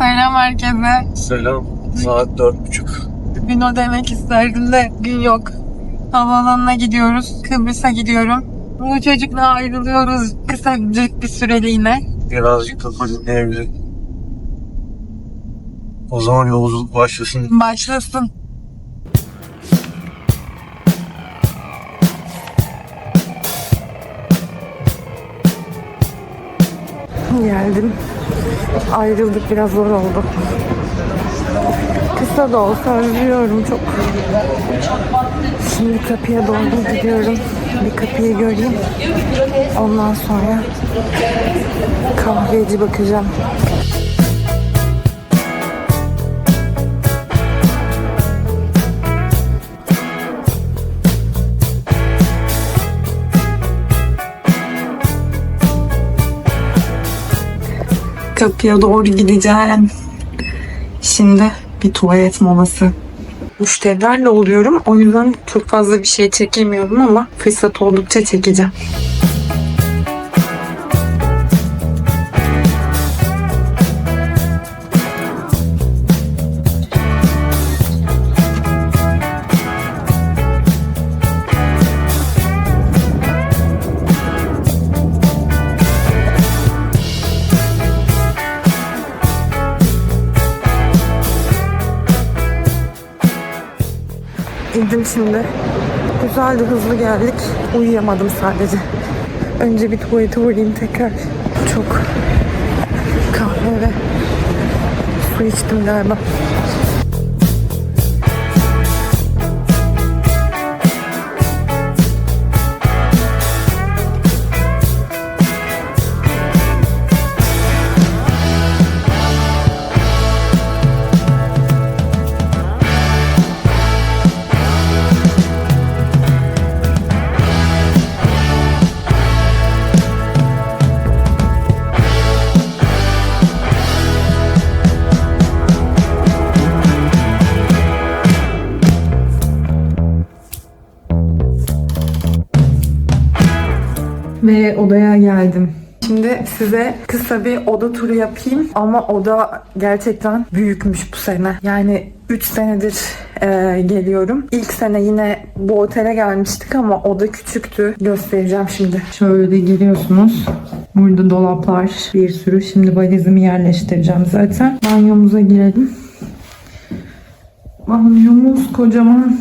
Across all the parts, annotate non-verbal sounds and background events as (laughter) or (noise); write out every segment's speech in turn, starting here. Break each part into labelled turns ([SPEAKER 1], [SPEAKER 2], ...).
[SPEAKER 1] Selam herkese.
[SPEAKER 2] Selam. Saat dört buçuk.
[SPEAKER 1] Gün o demek isterdim de gün yok. Havaalanına gidiyoruz. Kıbrıs'a gidiyorum. Bu çocukla ayrılıyoruz kısacık bir süreliğine.
[SPEAKER 2] Birazcık kafa dinleyebilir. O zaman yolculuk başlasın.
[SPEAKER 1] Başlasın. Geldim. Ayrıldık biraz zor oldu. Kısa da olsa özlüyorum çok. Şimdi kapıya doğru gidiyorum. Bir kapıyı göreyim. Ondan sonra kahveci bakacağım. Kapıya doğru gideceğim. Şimdi bir tuvalet molası. Müşterilerle oluyorum. O yüzden çok fazla bir şey çekemiyorum ama fırsat oldukça çekeceğim. Girdim şimdi. Güzeldi, hızlı geldik. Uyuyamadım sadece. Önce bir tuvalete uğrayayım tekrar. Çok kahve ve su içtim galiba. Ve odaya geldim. Şimdi size kısa bir oda turu yapayım ama oda gerçekten büyükmüş bu sene. Yani 3 senedir e, geliyorum. İlk sene yine bu otele gelmiştik ama oda küçüktü. Göstereceğim şimdi. Şöyle giriyorsunuz. Burada dolaplar bir sürü. Şimdi valizimi yerleştireceğim zaten. Banyomuza girelim. Banyomuz kocaman.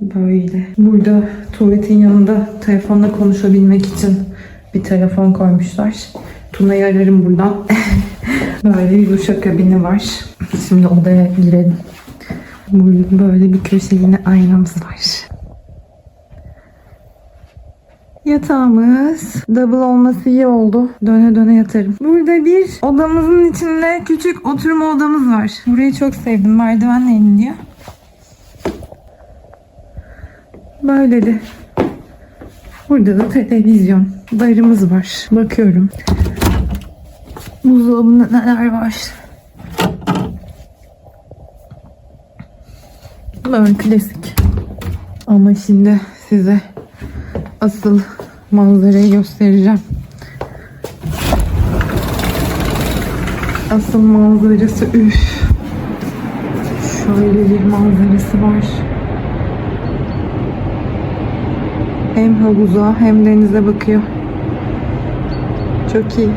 [SPEAKER 1] Böyle. Burada tuvaletin yanında telefonla konuşabilmek için bir telefon koymuşlar. Tuna'yı ararım buradan. (laughs) böyle bir duşa kabini var. Şimdi odaya girelim. Böyle bir köşe yine aynamız var. Yatağımız double olması iyi oldu. Döne döne yatarım. Burada bir odamızın içinde küçük oturma odamız var. Burayı çok sevdim. Merdivenle iniliyor. Böyle de. Burada da televizyon. Barımız var. Bakıyorum. Buzdolabında neler var. Böyle klasik. Ama şimdi size asıl manzarayı göstereceğim. Asıl manzarası üf. Şöyle bir manzarası var. Hem havuza hem denize bakıyor. Çok iyi.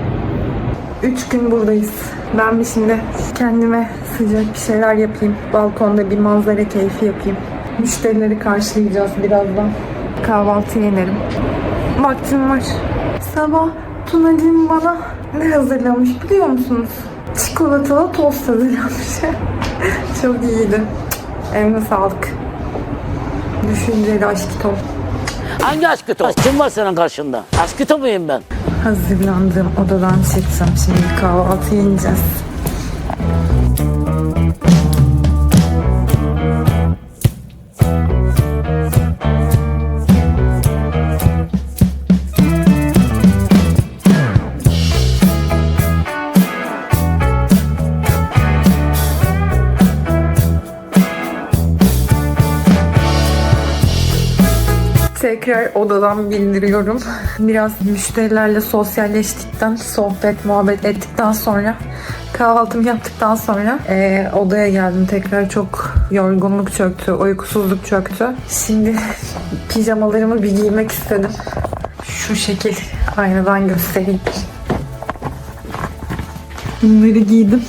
[SPEAKER 1] Üç gün buradayız. Ben bir şimdi kendime sıcak bir şeyler yapayım. Balkonda bir manzara keyfi yapayım. Müşterileri karşılayacağız birazdan. Kahvaltı yenerim. Vaktim var. Sabah Tunacığım bana ne hazırlamış biliyor musunuz? Çikolatalı tost hazırlamış. (laughs) Çok iyiydi. Eline sağlık. Düşünceli aşk top.
[SPEAKER 3] Hangi aşkı top? Kim var senin karşında? Aşkı topuyum ben.
[SPEAKER 1] Hazırlandığım odadan çıktım. Şimdi kahvaltı yiyeceğiz. Tekrar odadan bildiriyorum. (laughs) Biraz müşterilerle sosyalleştikten, sohbet, muhabbet ettikten sonra Kahvaltımı yaptıktan sonra eee, odaya geldim. Tekrar çok yorgunluk çöktü, uykusuzluk çöktü. Şimdi (laughs) pijamalarımı bir giymek istedim. Şu şekil aynadan göstereyim. Bunları giydim.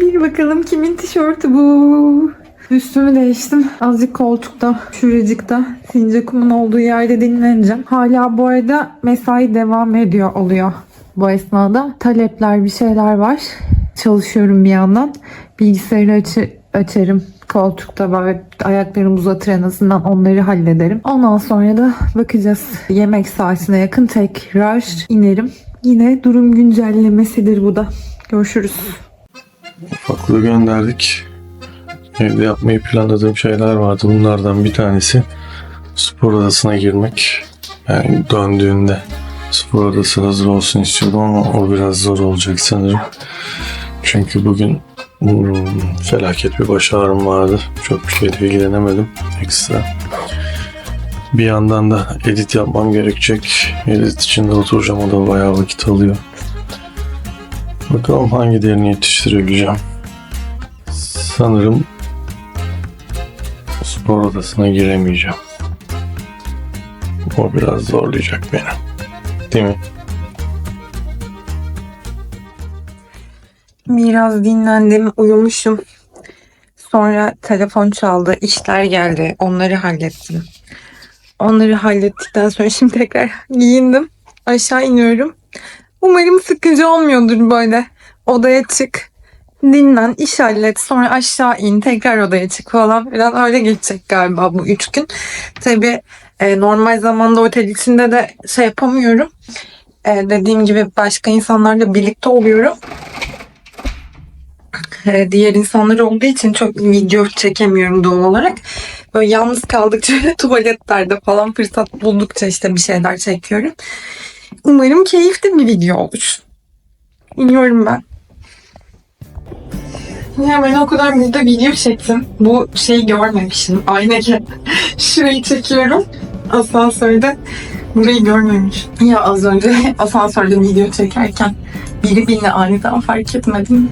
[SPEAKER 1] Bir bakalım kimin tişörtü bu? Üstümü değiştim. Azıcık koltukta, şuracıkta, Sincakum'un olduğu yerde dinleneceğim. Hala bu arada mesai devam ediyor oluyor bu esnada. Talepler bir şeyler var. Çalışıyorum bir yandan. Bilgisayarı açı, açarım koltukta böyle ayaklarımı uzatır en azından onları hallederim. Ondan sonra da bakacağız. Yemek saatine yakın tekrar inerim. Yine durum güncellemesidir bu da. Görüşürüz.
[SPEAKER 2] Ufaklığı gönderdik. Evde yapmayı planladığım şeyler vardı. Bunlardan bir tanesi spor odasına girmek. Yani döndüğünde spor odası hazır olsun istiyordum ama o biraz zor olacak sanırım. Çünkü bugün hmm, felaket bir baş ağrım vardı. Çok bir şeyle ilgilenemedim ekstra. Bir yandan da edit yapmam gerekecek. Edit için de oturacağım. O da bayağı vakit alıyor. Bakalım hangi değerini yetiştirebileceğim. Sanırım spor odasına giremeyeceğim. O biraz zorlayacak beni. Değil mi?
[SPEAKER 1] Biraz dinlendim, uyumuşum. Sonra telefon çaldı, işler geldi. Onları hallettim. Onları hallettikten sonra şimdi tekrar giyindim. Aşağı iniyorum. Umarım sıkıcı olmuyordur böyle. Odaya çık, dinlen, iş hallet, sonra aşağı in, tekrar odaya çık falan. Biraz öyle geçecek galiba bu üç gün. Tabii e, normal zamanda otel içinde de şey yapamıyorum. E, dediğim gibi başka insanlarla birlikte oluyorum e, diğer insanlar olduğu için çok video çekemiyorum doğal olarak. Böyle yalnız kaldıkça (laughs) tuvaletlerde falan fırsat buldukça işte bir şeyler çekiyorum. Umarım keyifli bir video olur. İniyorum ben. Ya ben o kadar burada video çektim. Bu şeyi görmemişim. Ayna (laughs) Şurayı çekiyorum. Asansörde burayı görmemiş. Ya az önce (laughs) asansörde video çekerken biri beni aniden fark etmedim.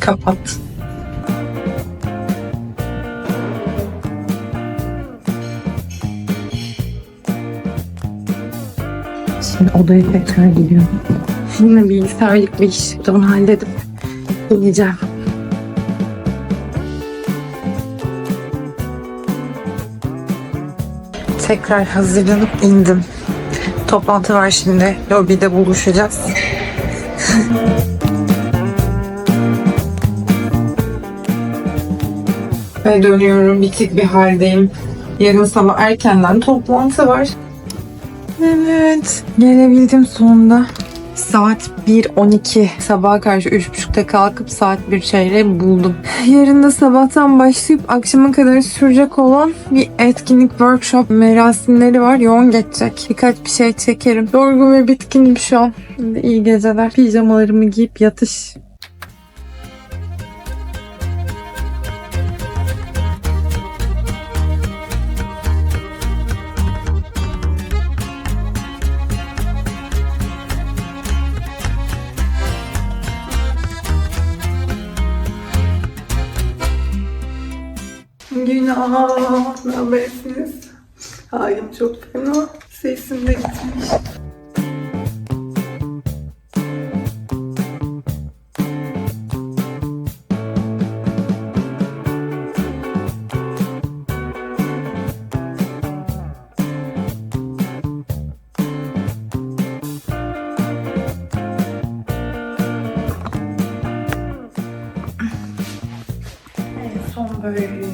[SPEAKER 1] Kapat. Şimdi odaya tekrar geliyorum. Yine bilgisayarlık bir iş. Onu halledip ineceğim. Tekrar hazırlanıp indim. Toplantı var şimdi. Lobide buluşacağız. Ve dönüyorum. Bitik bir haldeyim. Yarın sabah erkenden toplantı var. Evet. Gelebildim sonunda. Saat 1.12. Sabaha karşı 3.30'da kalkıp saat bir çeyreğe buldum. (laughs) Yarın da sabahtan başlayıp akşama kadar sürecek olan bir etkinlik, workshop merasimleri var. Yoğun geçecek. Birkaç bir şey çekerim. Yorgun ve bitkinim şu an. İyi geceler. Pijamalarımı giyip yatış. Günah, ne habersiniz? Halim çok fena. Sesim de gitmiş. Böyle.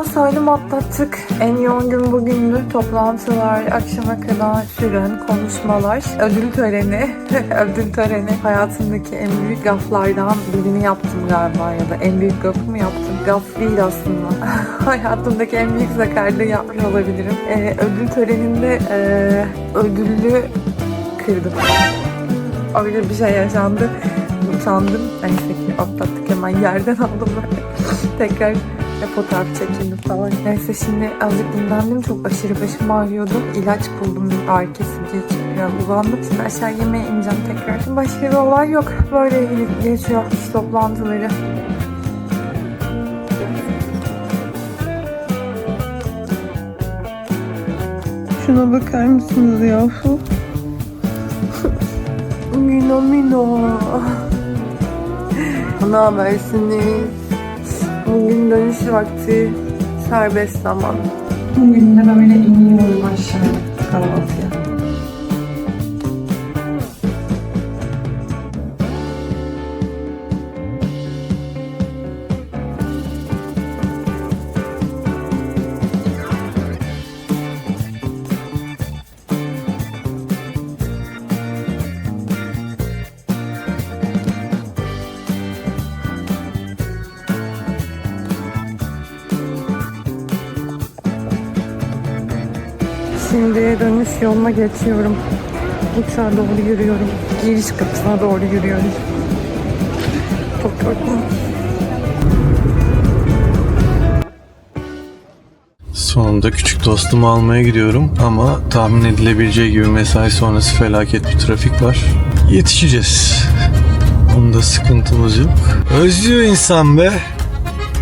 [SPEAKER 1] Mesai salim atlattık. En yoğun gün bugündü. Toplantılar, akşama kadar süren konuşmalar, ödül töreni. (laughs) ödül töreni hayatımdaki en büyük gaflardan birini yaptım galiba ya da en büyük gafı mı yaptım? Gaf değil aslında. (laughs) Hayatımdaki en büyük sakarlığı yapmış olabilirim. Ee, ödül töreninde ee, ödüllü kırdım. Öyle bir şey yaşandı. Utandım. Neyse ki atlattık hemen yerden aldım böyle. (laughs) Tekrar ve fotoğraf çekildim falan. Neyse şimdi azıcık dinlendim. Çok aşırı başım ağrıyordu. İlaç buldum bir ağrı kesici için. Biraz uzandım. Şimdi aşağı yemeğe ineceğim tekrar. Başka bir olay yok. Böyle geçiyor iş toplantıları. Şuna bakar mısınız yahu? (laughs) Mino Mino. Ne habersiniz? Bugün dönüş vakti serbest zaman. Bugün de böyle iniyorum aşağı kahvaltıya. Şimdi dönüş yoluna geçiyorum. Uçağa doğru yürüyorum. Giriş kapısına doğru yürüyorum. Çok yorgunum.
[SPEAKER 2] Sonunda küçük dostumu almaya gidiyorum ama tahmin edilebileceği gibi mesai sonrası felaket bir trafik var. Yetişeceğiz. Bunda sıkıntımız yok. Özlüyor insan be.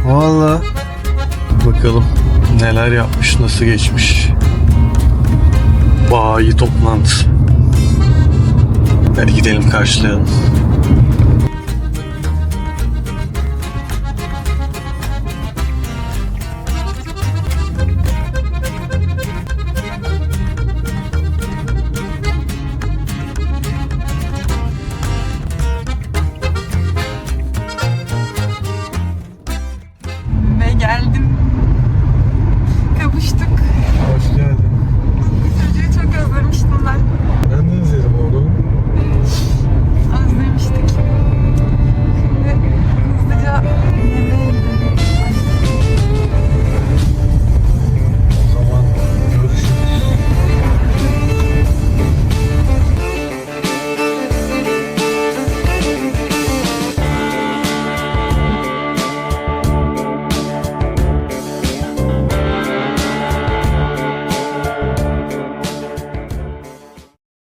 [SPEAKER 2] Valla. Bakalım neler yapmış, nasıl geçmiş. Bayi toplantı. Hadi gidelim karşılayalım.